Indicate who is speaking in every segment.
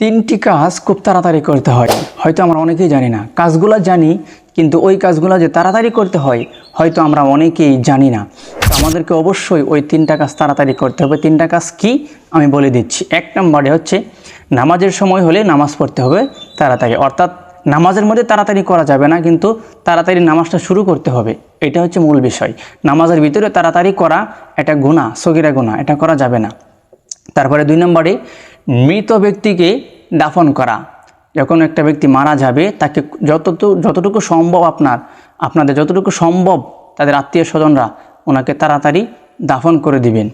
Speaker 1: তিনটি কাজ খুব তাড়াতাড়ি করতে হয়। হয়তো আমরা অনেকেই জানি না। কাজগুলো জানি, কিন্তু ওই কাজগুলো যে তাড়াতাড়ি করতে হয়, হয়তো আমরা অনেকেই জানি না। আমাদেরকে অবশ্যই ওই তিনটা কাজ তাড়াতাড়ি করতে হবে। তিনটা কাজ কি? আমি বলে দিচ্ছি। এক নম্বরে হচ্ছে, নামাজের সময় হলে নামাজ পড়তে হবে তাড়াতাড়ি। অর্থাৎ নামাজের মধ্যে তাড়াতাড়ি করা যাবে না, কিন্তু তাড়াতাড়ি নামাজটা শুরু করতে হবে। এটা হচ্ছে মূল বিষয়। নামাজের ভিতরে তাড়াতাড়ি করা এটা গুণা সগিরা গুণা এটা করা যাবে না। তারপরে দুই নম্বরে মৃত ব্যক্তিকে দাফন করা। যখন একটা ব্যক্তি মারা যাবে, তাকে যতটুকু যতটুকু সম্ভব আপনার, আপনাদের যতটুকু সম্ভব তাদের আত্মীয় স্বজনরা ওনাকে তাড়াতাড়ি দাফন করে দিবেন।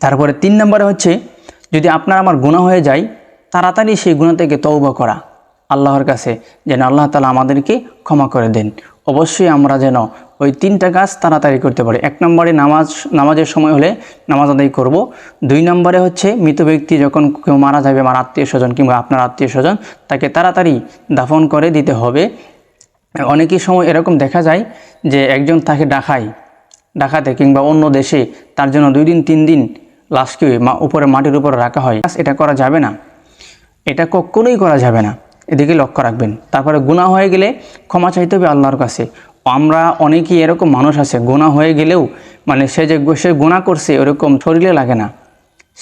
Speaker 1: তারপরে তিন নম্বরে হচ্ছে, যদি আপনার আমার গুণা হয়ে যায়, তাড়াতাড়ি সেই গুণা থেকে তৌবা করা। আল্লাহর কাছে যেন আল্লাহ তালা আমাদেরকে ক্ষমা করে দেন। অবশ্যই আমরা যেন ওই তিনটা কাজ তাড়াতাড়ি করতে পারি। এক নম্বরে নামাজ, নামাজের সময় হলে নামাজ আদায় করব। দুই নম্বরে হচ্ছে মৃত ব্যক্তি যখন কেউ মারা যাবে, আমার আত্মীয় স্বজন কিংবা আপনার আত্মীয় স্বজন, তাকে তাড়াতাড়ি দাফন করে দিতে হবে। অনেকই সময় এরকম দেখা যায় যে একজন তাকে ডাকায়, ডাকাতে কিংবা অন্য দেশে তার জন্য দুই দিন, তিন দিন লাশকে উপরে মাটির উপরে রাখা হয়। এটা করা যাবে না। এটা কখনোই করা যাবে না। এদিকে লক্ষ্য রাখবেন। তারপরে গুণা হয়ে গেলে ক্ষমা চাইতে হবে আল্লাহর কাছে। আমরা অনেকেই এরকম মানুষ আছে, গোনা হয়ে গেলেও মানে সে যে সে গোনা করছে, ওরকম শরীরে লাগে না।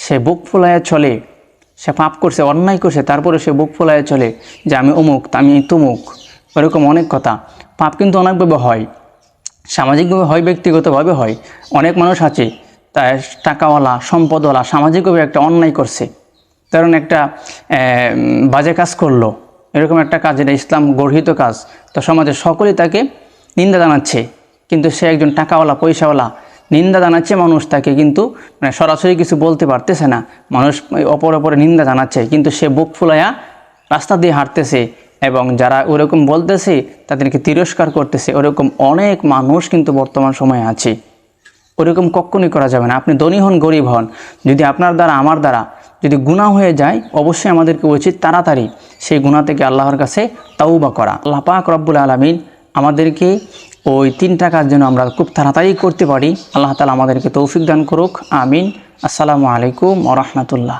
Speaker 1: সে বুক ফুলায় চলে, সে পাপ করছে, অন্যায় করছে, তারপরে সে বুক ফুলায় চলে যে আমি অমুক, আমি তুমুক, ওরকম অনেক কথা। পাপ কিন্তু অনেকভাবে হয়, সামাজিকভাবে হয়, ব্যক্তিগতভাবে হয়। অনেক মানুষ আছে, তার টাকাওয়ালা, সম্পদওয়ালা, সামাজিকভাবে একটা অন্যায় করছে। কারণ একটা বাজে কাজ করল, এরকম একটা কাজ যেটা ইসলাম গর্হিত কাজ, তো সমাজে সকলেই তাকে নিন্দা জানাচ্ছে। কিন্তু সে একজন টাকাওয়ালা, পয়সাওয়ালা। নিন্দা জানাচ্ছে মানুষ তাকে কিন্তু মানে সরাসরি কিছু বলতে পারতেছে না। মানুষ অপর অপরে নিন্দা জানাচ্ছে। কিন্তু সে বুক ফুলাইয়া রাস্তা দিয়ে হাঁটতেছে এবং যারা ওরকম বলতেছে, তাদেরকে তিরস্কার করতেছে। ওরকম অনেক মানুষ কিন্তু বর্তমান সময়ে আছে। ওরকম কক্ষণই করা যাবে না। আপনি ধনী হন, গরিব হন। যদি আপনার দ্বারা, আমার দ্বারা যদি গুণা হয়ে যায়, অবশ্যই আমাদেরকে উচিত তাড়াতাড়ি সেই গুণা থেকে আল্লাহর কাছে তাওবা করা। আল্লাহ পাক রব্বুল আলমিন আমাদেরকে ওই তিনটা কাজ যেন আমরা খুব তাড়াতাড়ি করতে পারি। আল্লাহ তালা আমাদেরকে তৌফিক দান করুক। আমিন। আসসালামু আলাইকুম ওরহমতুল্লাহ রহমতুল্লাহ।